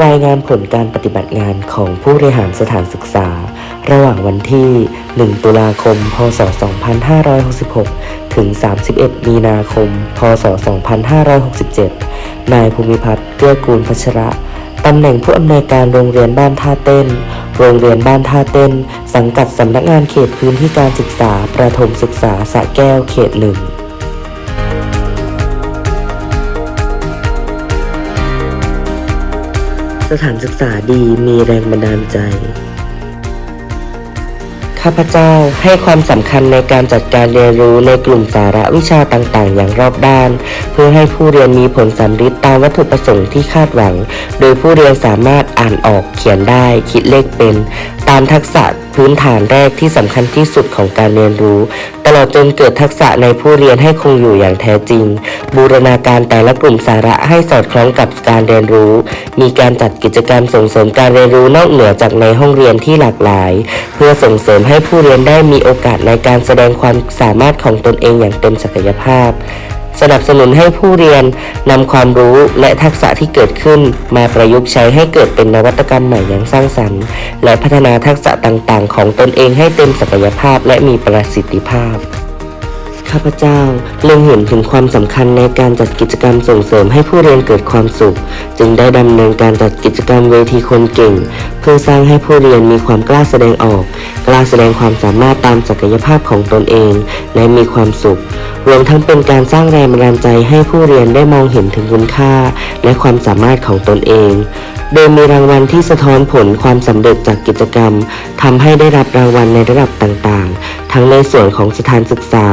รายงานผลการปฏิบัติงานของผู้บริหารสถานศึกษา ระหว่างวันที่ 1 ตุลาคม พศ 2566 ถึง 31 มีนาคม พศ 2567 นายภูมิพัฒน์เกื้อกูลพัชระ ตำแหน่งผู้อำนวยการโรงเรียนบ้านท่าเต้น โรงเรียนบ้านท่าเต้น สังกัดสำนักงานเขตพื้นที่การศึกษา ประถมศึกษาสระแก้วเขตหนึ่ง สถานศึกษาดีมีแรงบันดาลใจ ข้าพเจ้าให้ความสำคัญในการจัดการเรียนรู้ในกลุ่มสาระวิชาต่างๆ อย่างรอบด้าน เพื่อให้ผู้เรียนมีผลสำฤทธิ์ตามวัตถุประสงค์ที่คาดหวัง โดยผู้เรียนสามารถอ่านออกเขียนได้ คิดเลขเป็น ตามทักษะพื้นฐานแรกที่สำคัญที่สุดของการเรียนรู้ ตลอดจนเกิดทักษะในผู้เรียนให้คงอยู่อย่างแท้จริง บูรณาการแต่ละกลุ่มสาระให้สอดคล้องกับการเรียนรู้ มีการจัดกิจกรรมส่งเสริมการเรียนรู้นอกเหนือจากในห้องเรียนที่หลากหลาย เพื่อส่งเสริมใให้ผู้เรียนได้มีโอกาสในการแสดงความสามารถของตนเองอย่างเต็มศักยภาพ สนับสนุนให้ผู้เรียนนำความรู้และทักษะที่เกิดขึ้น มาประยุกต์ใช้ให้เกิดเป็นนวัตกรรมใหม่อย่างสร้างสรรค์ และพัฒนาทักษะต่างๆ ของตนเองให้เต็มศักยภาพและมีประสิทธิภาพ ข้าพเจ้าเล็งเห็นถึงความสำคัญในการจัดกิจกรรมส่งเสริมให้ผู้เรียนเกิดความสุข จึงได้ดำเนินการจัดกิจกรรมเวทีคนเก่ง เพื่อสร้างให้ผู้เรียนมีความกล้าแสดงออก กล้าแสดงความสามารถตามศักยภาพของตนเอง และมีความสุข รวมทั้งเป็นการสร้างแรงบันดาลใจให้ผู้เรียนได้มองเห็นถึงคุณค่า และความสามารถของตนเอง โดยมีรางวัลที่สะท้อนผลความสำเร็จจากกิจกรรมทำให้ได้รับรางวัลในระดับต่างๆ ทั้งในส่วนของสถานศึกษา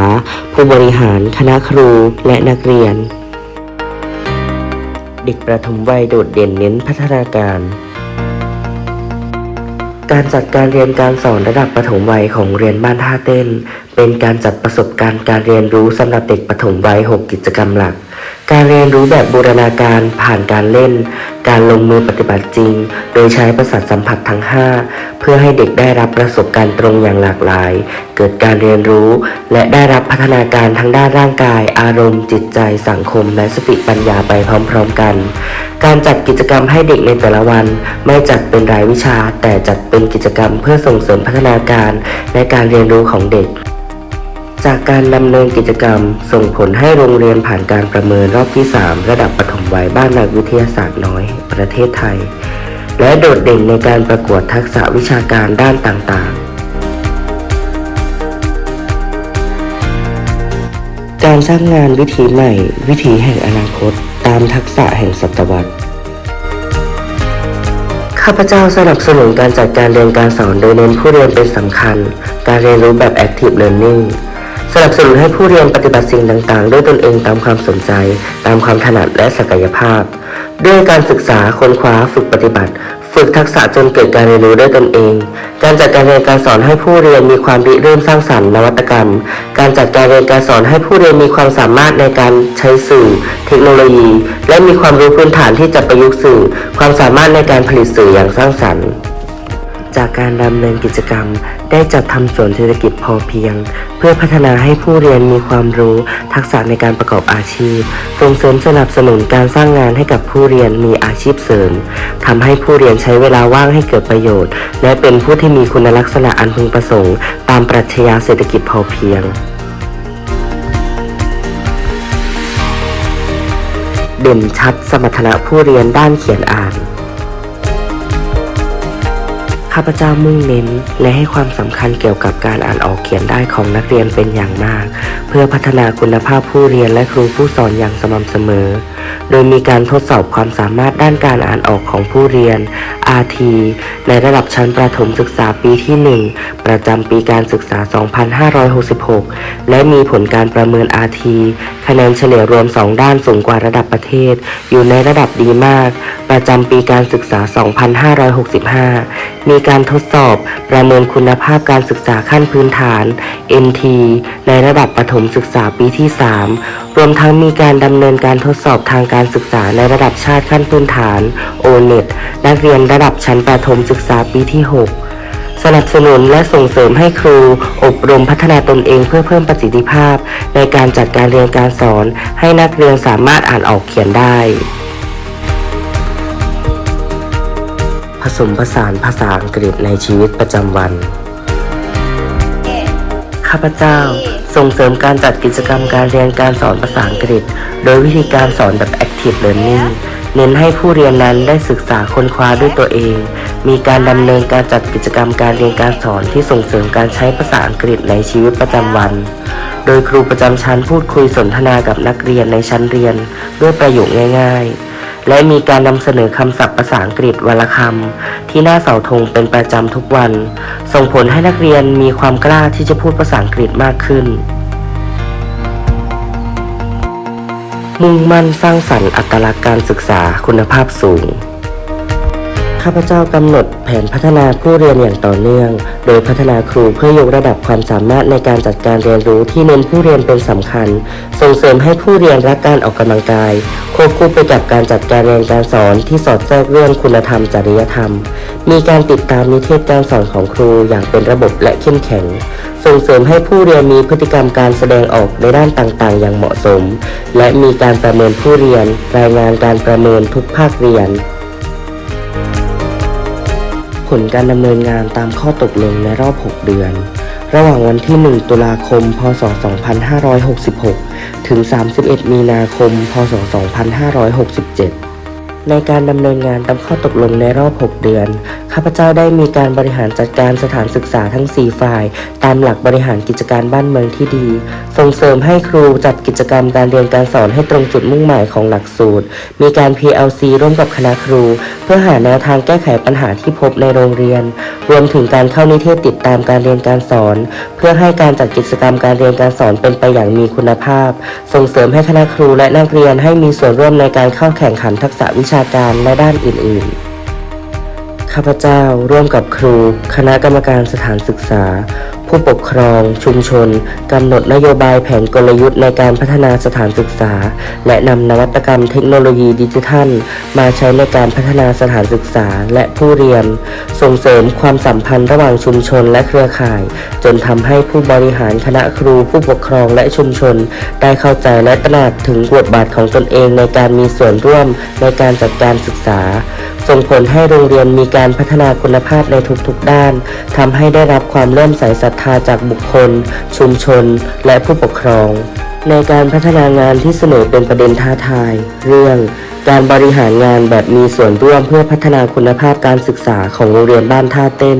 ผู้บริหาร คณะครู และนักเรียน เด็กประถมวัยโดดเด่นเน้นพัฒนาการ การจัดการเรียนการสอนระดับประถมวัยของเรียนบ้านท่าเต้น เป็นการจัดประสบการณ์การเรียนรู้สำหรับเด็กประถมวัย 6 กิจกรรมหลัก การเรียนรู้แบบบูรณาการผ่านการเล่น การลงมือปฏิบัติจริง โดยใช้ประสาทสัมผัสทั้ง 5 เพื่อให้เด็กได้รับประสบการณ์ตรงอย่างหลากหลาย เกิดการเรียนรู้ และได้รับพัฒนาการทั้งด้านร่างกาย อารมณ์ จิตใจ สังคม และสติปัญญาไปพร้อม ๆ กัน การจัดกิจกรรมให้เด็กในแต่ละวัน ไม่จัดเป็นรายวิชา แต่จัดเป็นกิจกรรมเพื่อส่งเสริมพัฒนาการและการเรียนรู้ของเด็ก จากการดำเนินกิจกรรม ส่งผลให้โรงเรียนผ่านการประเมินรอบที่ 3 ระดับปฐมวัยบ้านนักวิทยาศาสตร์น้อย ประเทศไทย และโดดเด่นในการประกวดทักษะวิชาการด้านต่างๆ การสร้างงานวิถีใหม่ วิถีแห่งอนาคต ตามทักษะแห่งศตวรรษข้าพเจ้าสนับสนุนการจัดการเรียนการสอนโดยเน้นผู้เรียนเป็นสำคัญ การเรียนรู้แบบ active learning สนับสนุนให้ผู้เรียนปฏิบัติสิ่งต่างๆ ด้วยตนเองตามความสนใจ ตามความถนัดและศักยภาพ ด้วยการศึกษาค้นคว้าฝึกปฏิบัติ ฝึกทักษะจนเกิดการเรียนรู้ด้วยตนเอง การจัดการเรียนการสอนให้ผู้เรียนมีความริเริ่มสร้างสรรค์นวัตกรรม การจัดการเรียนการสอนให้ผู้เรียนมีความสามารถในการใช้สื่อ เทคโนโลยี และมีความรู้พื้นฐานที่จะประยุกต์สื่อ ความสามารถในการผลิตสื่ออย่างสร้างสรรค์ จากการดำเนินกิจกรรม ได้จัดทำสวนเศรษฐกิจพอเพียง เพื่อพัฒนาให้ผู้เรียนมีความรู้ทักษะในการประกอบอาชีพ ส่งเสริมสนับสนุนการสร้างงานให้กับผู้เรียนมีอาชีพเสริมทำให้ผู้เรียนใช้เวลาว่างให้เกิดประโยชน์ และเป็นผู้ที่มีคุณลักษณะอันพึงประสงค์ ตามปรัชญาเศรษฐกิจพอเพียงเด่นชัดสมรรถนะผู้เรียนด้านเขียนอ่าน ข้าพเจ้ามุ่งเน้น และให้ความสำคัญเกี่ยวกับการอ่านออกเขียนได้ของนักเรียนเป็นอย่างมาก เพื่อพัฒนาคุณภาพผู้เรียนและครูผู้สอนอย่างสม่ำเสมอ โดยมีการทดสอบความสามารถด้านการอ่านออกของผู้เรียน RT ในระดับชั้นประถมศึกษาปีที่ 1 ประจำปีการศึกษา 2566 และมีผลการประเมิน RT คะแนนเฉลี่ยรวม 2 ด้านสูงกว่าระดับประเทศ อยู่ในระดับดีมาก ประจำปีการศึกษา 2565 มีการทดสอบประเมินคุณภาพการศึกษาขั้นพื้นฐาน NT ในระดับประถมศึกษาปีที่ 3 รวมทั้งมีการดำเนินการทดสอบทางางการศึกษาในระดับชาติขั้นพื้นฐาน O-NET นักเรียนระดับชั้นประถมศึกษาปีที่ 6 สนับสนุนและส่งเสริมให้ครู อบรมพัฒนาตนเองเพื่อเพิ่มประสิทธิภาพ ในการจัดการเรียนการสอน ให้นักเรียนสามารถอ่านออกเขียนได้ ผสมผสานภาษาอังกฤษในชีวิตประจำวัน ข้าพเจ้า ส่งเสริมการจัดกิจกรรมการเรียนการสอนภาษาอังกฤษ โดยวิธีการสอนแบบ active learning เน้นให้ผู้เรียนนั้นได้ศึกษาค้นคว้าด้วยตัวเอง มีการดำเนินการจัดกิจกรรมการเรียนการสอนที่ส่งเสริมการใช้ภาษาอังกฤษในชีวิตประจำวัน โดยครูประจำชั้นพูดคุยสนทนากับนักเรียนในชั้นเรียน ด้วยประโยคง่าย ๆ และมีการนำเสนอคำศัพท์ภาษาอังกฤษวันละคำที่หน้าเสาธงเป็นประจำทุกวัน ส่งผลให้นักเรียนมีความกล้าที่จะพูดภาษาอังกฤษมากขึ้น มุ่งมั่นสร้างสรรค์อัตลักษณ์การศึกษาคุณภาพสูง ข้าพเจ้ากำหนดแผนพัฒนาผู้เรียนอย่างต่อเนื่อง โดยพัฒนาครูเพื่อยกระดับความสามารถในการจัดการเรียนรู้ที่เน้นผู้เรียนเป็นสำคัญ ส่งเสริมให้ผู้เรียนรักการออกกำลังกาย ควบคู่ไปกับการจัดการเรียนการสอนที่สอดแทรกเรื่องคุณธรรมจริยธรรม มีการติดตามนิเทศการสอนของครูอย่างเป็นระบบและเข้มแข็ง ส่งเสริมให้ผู้เรียนมีพฤติกรรมการแสดงออกในด้านต่างๆ อย่างเหมาะสม และมีการประเมินผู้เรียน รายงานการประเมินทุกภาคเรียน ผลการดำเนินงานตามข้อตกลงในรอบ 6 เดือน ระหว่างวันที่ 1 ตุลาคม พศ 2566 ถึง 31 มีนาคม พศ 2567 ในการดำเนินงานตามข้อตกลงในรอบ 6 เดือน ข้าพเจ้าได้มีการบริหารจัดการสถานศึกษาทั้ง 4 ฝ่าย ตามหลักบริหารกิจการบ้านเมืองที่ดี ส่งเสริมให้ครูจัดกิจกรรมการเรียนการสอนให้ตรงจุดมุ่งหมายของหลักสูตร มีการ PLC ร่วมกับคณะครู เพื่อหาแนวทางแก้ไขปัญหาที่พบในโรงเรียน รวมถึงการเข้านิเทศติดตามการเรียนการสอน เพื่อให้การจัดกิจกรรมการเรียนการสอนเป็นไปอย่างมีคุณภาพ ส่งเสริมให้คณะครูและนักเรียนให้มีส่วนร่วมในการเข้าแข่งขันทักษะวิชาการและด้านอื่น ๆ ข้าพเจ้าร่วมกับครู คณะกรรมการสถานศึกษา ผู้ปกครอง ชุมชนกำหนดนโยบายแผนกลยุทธ์ในการพัฒนาสถานศึกษา และนำนวัตกรรมเทคโนโลยีดิจิทัล มาใช้ในการพัฒนาสถานศึกษาและผู้เรียน ส่งเสริมความสัมพันธ์ระหว่างชุมชนและเครือข่าย จนทำให้ผู้บริหารคณะครู ผู้ปกครองและชุมชน ได้เข้าใจและตระหนักถึงบทบาทของตนเองในการมีส่วนร่วมในการจัดการศึกษา ส่งผลให้โรงเรียนมีการพัฒนาคุณภาพในทุกๆด้านทำให้ได้รับความเลื่มใสศรัทธาจากบุคคล ชุมชน และผู้ปกครอง ในการพัฒนางานที่เสนอเป็นประเด็นท้าทาย เรื่อง การบริหารงานแบบมีส่วนร่วมเพื่อพัฒนาคุณภาพการศึกษาของโรงเรียนบ้านท่าเต้น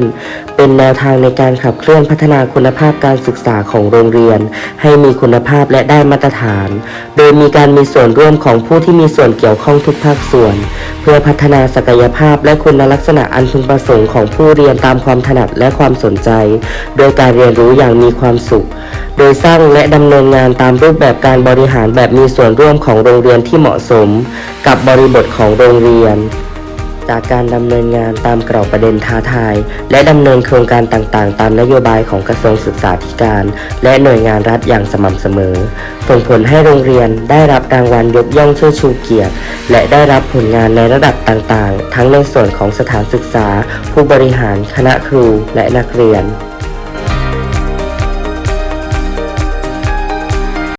เป็นแนวทางในการขับเคลื่อนพัฒนาคุณภาพการศึกษาของโรงเรียน ให้มีคุณภาพและได้มาตรฐาน โดยมีการมีส่วนร่วมของผู้ที่มีส่วนเกี่ยวข้องทุกภาคส่วน เพื่อพัฒนาศักยภาพและคุณลักษณะอันพึงประสงค์ของผู้เรียนตามความถนัดและความสนใจ โดยการเรียนรู้อย่างมีความสุข โดยสร้างและดำเนินงานตามรูปแบบการบริหารแบบมีส่วนร่วมของโรงเรียนที่เหมาะสม กับบริบทของโรงเรียน จากการดำเนินงานตามกรอบประเด็นท้าทาย และดำเนินโครงการต่างๆ ตามนโยบายของกระทรวงศึกษาธิการ และหน่วยงานรัฐอย่างสม่ำเสมอ ส่งผลให้โรงเรียนได้รับรางวัลยกย่องเชิดชูเกียรติ และได้รับผลงานในระดับต่างๆ ทั้งในส่วนของสถานศึกษา ผู้บริหาร คณะครู และนักเรียน